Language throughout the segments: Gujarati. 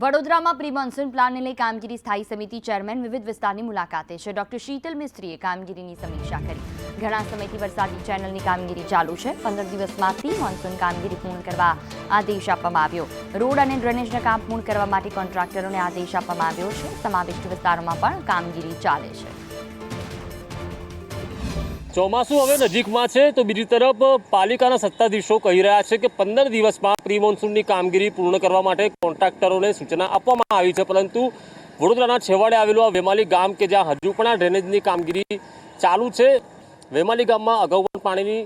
વડોદરામાં પ્રી મોન્સૂન પ્લાનને લઈ કામગીરી સ્થાયી સમિતિ ચેરમેન વિવિધ વિસ્તારની મુલાકાતે છે. ડોક્ટર શીતલ મિસ્ત્રીએ કામગીરીની સમીક્ષા કરી. ઘણા સમયથી વરસાદી ચેનલની કામગીરી ચાલુ છે. પંદર દિવસમાં પ્રી મોન્સૂન કામગીરી પૂર્ણ કરવા આદેશ આપવામાં આવ્યો. રોડ અને ડ્રેનેજના કામ પૂર્ણ કરવા માટે કોન્ટ્રાક્ટરોને આદેશ આપવામાં આવ્યો છે. સમાવિષ્ટ વિસ્તારોમાં પણ કામગીરી ચાલે છે. ચોમાસું હવે નજીકમાં છે તો બીજી તરફ પાલિકાના સત્તાધીશો કહી રહ્યા છે કે પંદર દિવસમાં પ્રી મોન્સૂનની કામગીરી પૂર્ણ કરવા માટે કોન્ટ્રાક્ટરોને સૂચના આપવામાં આવી છે, પરંતુ વડોદરાના છેવાડે આવેલું આ વેમાલી ગામ કે જ્યાં હજુ પણ આ ડ્રેનેજની કામગીરી ચાલુ છે, વેમાલી ગામમાં અગાઉ પણ પાણીની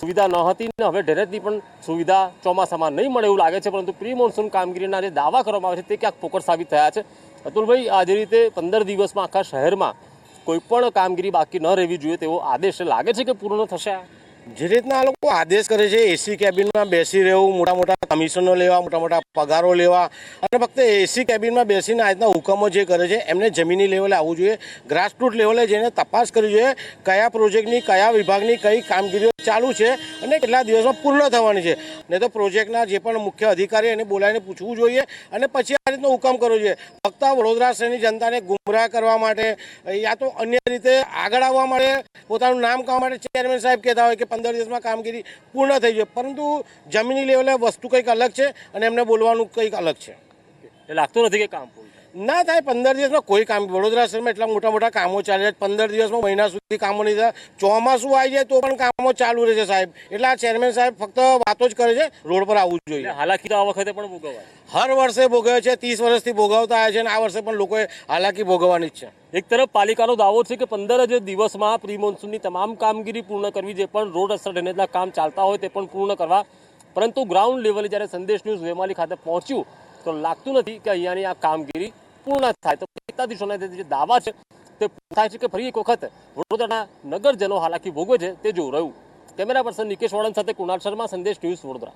સુવિધા ન હતી ને હવે ડ્રેનેજની પણ સુવિધા ચોમાસામાં નહીં મળે એવું લાગે છે, પરંતુ પ્રી મોન્સૂન કામગીરીના જે દાવા કરવામાં આવે છે તે ક્યાંક ફોકટ સાબિત થયા છે. અતુલભાઈ, આ રીતે પંદર દિવસમાં આખા શહેરમાં કોઈ પણ કામગીરી બાકી ન રહેવી જોઈએ તેવો આદેશ લાગે છે કે પૂર્ણ થશે? જે રીતના આ લોકો આદેશ કરે છે એસી કેબિનમાં બેસી રહેવું, મોટા મોટા કમિશનો લેવા, મોટા મોટા પગારો લેવા, અને ફક્ત એસી કેબિનમાં બેસીને આજના હુકમો જે કરે છે, એમને જમીની લેવલે આવવું જોઈએ ગ્રાસરૂટ લેવલે જઈને તપાસ કરવી જોઈએ, કયા પ્રોજેક્ટની કયા વિભાગની કઈ કામગીરીઓ ચાલુ છે, અને કેટલા દિવસમાં પૂર્ણ થવાની છે. નહીં તો પ્રોજેક્ટના જે પણ મુખ્ય અધિકારી એને બોલાવીને પૂછવું જોઈએ, અને પછી આ રીતનો હુકમ કરવો જોઈએ. ફક્ત વડોદરા શહેરની જનતાને ગુમરાહ કરવા માટે, યા તો અન્ય રીતે આગળ આવવા માટે, પોતાનું નામ કરવા માટે ચેરમેન સાહેબ કહેતા હોય કે પંદર દિવસમાં કામગીરી પૂર્ણ થઈ જાય પરંતુ જમીની લેવલે વસ્તુ કંઈક અલગ છે અને એમને બોલવાનું કંઈક અલગ છે લાગતું નથી કે કામ. ના થાય પંદર દિવસમાં કોઈ કામ વડોદરા શહેરમાં એટલા મોટા મોટા કામો ચાલે છે. પંદર દિવસમાં મહિના સુધી કામો નહીં થાય. ચોમાસું આવી જાય તો પણ કામો ચાલુ રહે છે સાહેબ. એટલે આ ચેરમેન સાહેબ ફક્ત વાતો જ કરે છે રોડ પર આવવું જોઈએ. હાલાકી તો આ વખતે પણ ભોગવાય. હર વર્ષે ભોગવે છે ત્રીસ વર્ષથી ભોગવતા આવે છે અને આ વર્ષે પણ લોકોએ હાલાકી ભોગવવાની જ છે. એક તરફ પાલિકાનો દાવો છે કે પંદર જ દિવસમાં પ્રી મોન્સૂનની તમામ કામગીરી પૂર્ણ કરવી જે પણ રોડ અસર ડ્રેનેજના કામ ચાલતા હોય તે પણ પૂર્ણ કરવા. પરંતુ ગ્રાઉન્ડ લેવલે જ્યારે સંદેશ ન્યૂઝ વેમાલી ખાતે પહોંચ્યું તો લાગતું નથી કે અહીંયાની આ કામગીરી પૂર્ણ થાય. તો સત્તાધીશોના જે દાવા છે, તે થાય છે કે ફરી એક વખત વડોદરાના નગરજનો હાલાકી ભોગવે છે, તે જોવું રહ્યું. કેમેરા પર્સન નિકેશ વાળંદ સાથે કુણાલ શર્મા, સંદેશ ન્યૂઝ વડોદરા.